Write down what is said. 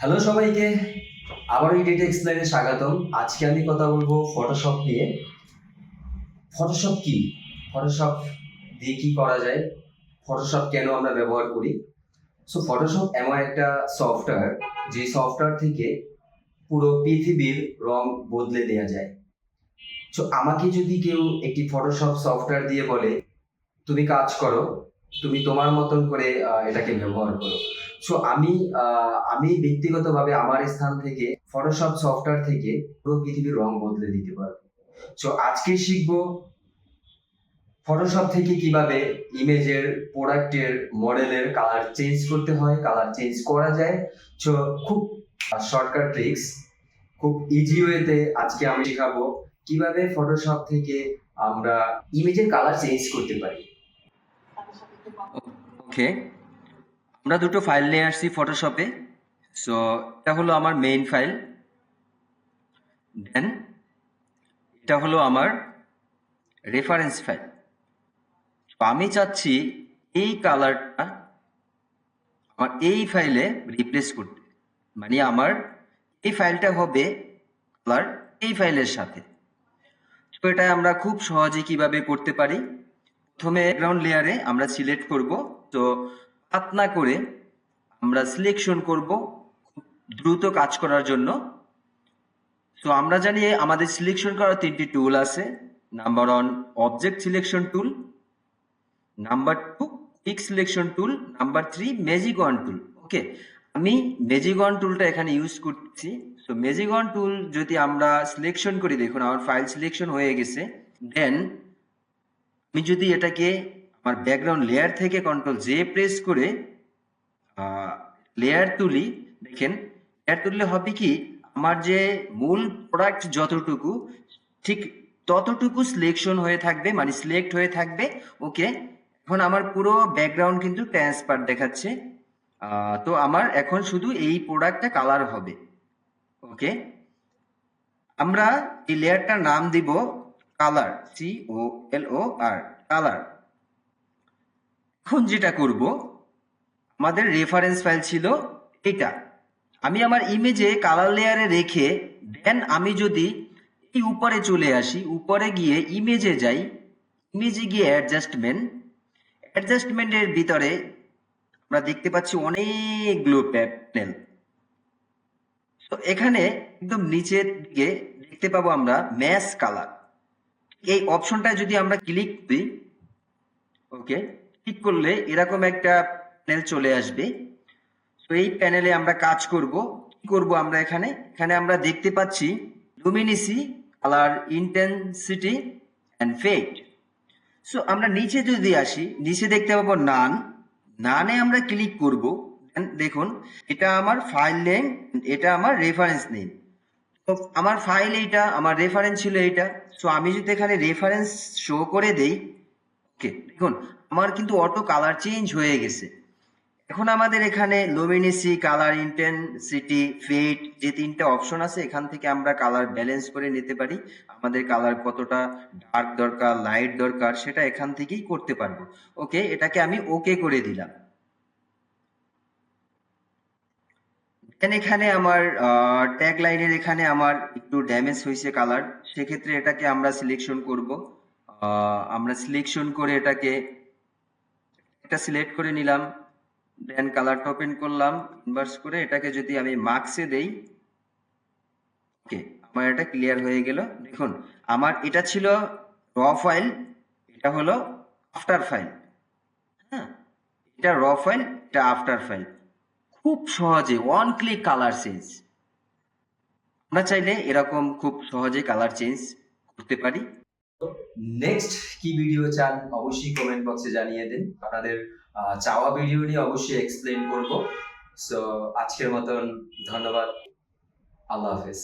Hello সবাইকে আবার এই ডেটা এক্সপ্লেনে স্বাগতম। আজকে আমি কথা বলব ফটোশপ নিয়ে। ফটোশপ কি? ফটোশপ দিয়ে কি করা যায়? ফটোশপ কেন আমরা ব্যবহার করি? সো ফটোশপ এমন একটা সফটওয়্যার যে সফটওয়্যার থেকে পুরো পৃথিবীর রং বদলে দেওয়া যায়। সো আমাকে যদি কেউ একটি ফটোশপ সফটওয়্যার দিয়ে বলে, তুমি কাজ করো, তুমি তোমার মতন করে এটাকে ব্যবহার করো। সো আমি আহ, আমি ব্যক্তিগতভাবে আমার স্থান থেকে ফটোশপ সফটওয়্যার থেকে পুরো পৃথিবীর রং বদলে দিতে পারব। সো আজকে শিখব ফটোশপ থেকে কীভাবে ইমেজের প্রোডাক্টের মডেলের কালার চেঞ্জ করতে হয় কালার চেঞ্জ করা যায়। সো খুব শর্টকাট ট্রিক্স খুব ইজি ওয়েতে আজকে আমি শেখাবো কীভাবে ফটোশপ থেকে আমরা ইমেজের কালার চেঞ্জ করতে পারি। ওকে আমরা দুটো ফাইল নিয়ে আসছি ফটোশপে সো এটা হলো আমার মেইন ফাইল দেন এটা হলো আমার রেফারেন্স ফাইল আমি চাচ্ছি এই কালারটা আমার এই ফাইলে রিপ্লেস করতে। মানে আমার এই ফাইলটা হবে কালার এই ফাইলের সাথে। তো এটা আমরা খুব সহজে কীভাবে করতে পারি? প্রথমে ব্যাকগ্রাউন্ড লেয়ারে আমরা সিলেক্ট করব। তো হাত না করে আমরা সিলেকশন করব দ্রুত কাজ করার জন্য। তো আমরা জানি আমাদের সিলেকশন করার তিনটি টুল আছে। Number one object selection tool number two pick selection tool number three magic wand tool okay আমি ম্যাজিক ওয়ান টুলটা এখানে ইউজ করছি। তো ম্যাজিক ওয়ান টুল যদি আমরা সিলেকশন করি, দেখুন, আমার ফাইল সিলেকশন হয়ে গেছে। দেন আমি যদি এটাকে আমার ব্যাকগ্রাউন্ড লেয়ার থেকে কন্ট্রোল জে প্রেস করে লেয়ার তুলি। দেখেন লেয়ার তুললে হবে কি, আমার যে মূল প্রোডাক্ট যতটুকু, ঠিক ততটুকু সিলেকশন হয়ে থাকবে মানে সিলেক্ট হয়ে থাকবে, ওকে? এখন আমার পুরো ব্যাকগ্রাউন্ড কিন্তু ট্রান্সপার দেখাচ্ছে। তো আমার এখন শুধু এই প্রোডাক্টটা কালার হবে, ওকে? আমরা এই লেয়ারটার নাম দিব colour C O L O R colour এখন যেটা করব, আমাদের রেফারেন্স ফাইল ছিল এটা। আমি আমার ইমেজে কালার লেয়ারে রেখে দেন আমি যদি এই উপরে চলে আসি, উপরে গিয়ে ইমেজে যাই ইমেজে গিয়ে অ্যাডজাস্টমেন্ট অ্যাডজাস্টমেন্টের ভিতরে আমরা দেখতে পাচ্ছি অনেকগুলো প্যানেল তো এখানে একদম নিচের দিকে দেখতে পাবো আমরা ম্যাচ কালার এই অপশনটা যদি আমরা ক্লিক দিই ওকে ক্লিক করলে এরকম একটা প্যানেল চলে আসবে। তো এই প্যানেলে আমরা কাজ করব। কি করব আমরা এখানে? এখানে আমরা দেখতে পাচ্ছি luminosity colour intensity and fade so আমরা নিচে যদি আসি, নিচে দেখতে পাবো নান নানে আমরা ক্লিক করব। দেখুন, এটা আমার ফাইল নেম এটা আমার রেফারেন্স নেম তো আমার ফাইল এইটা, আমার রেফারেন্স ছিল এইটা। সো আমি যদি এখানে রেফারেন্স শো করে দেই ওকে দেখুন আমার কিন্তু অটো কালার চেঞ্জ হয়ে গেছে। এখন আমাদের এখানে লোমিনেসি কালার ইন্টেন্সিটি ফেট যে তিনটা অপশন আছে, এখান থেকে আমরা কালার ব্যালেন্স করে নিতে পারি। আমাদের কালার কতটা ডার্ক দরকার লাইট দরকার, সেটা এখান থেকেই করতে পারব। ওকে এটাকে আমি ওকে করে দিলাম। এখানে আমার ট্যাগ লাইনের এখানে আমার একটু ড্যামেজ হয়েছে কালার সেক্ষেত্রে এটাকে আমরা সিলেকশন করব। আমরা সিলেকশন করে এটাকে এটা সিলেক্ট করে নিলাম দেন কালারটা ওপেন করলাম ইনভার্স করে এটাকে যদি আমি মার্কসে দেই ওকে আমার এটা ক্লিয়ার হয়ে গেল। দেখুন, আমার এটা ছিল র ফাইল এটা হলো আফটার ফাইল হ্যাঁ? এটা র ফাইল এটা আফটার ফাইল খুব সহজে ওয়ান ক্লিক কালার চেঞ্জ আমরা চাইলে এরকম খুব সহজে কালার চেঞ্জ করতে পারি। নেক্সট কি ভিডিও চান, অবশ্যই কমেন্ট বক্সে জানিয়ে দিন। আপনাদের চাওয়া ভিডিও নিয়ে অবশ্যই এক্সপ্লেন করব। সো আজকের মতন ধন্যবাদ। আল্লাহ হাফেজ।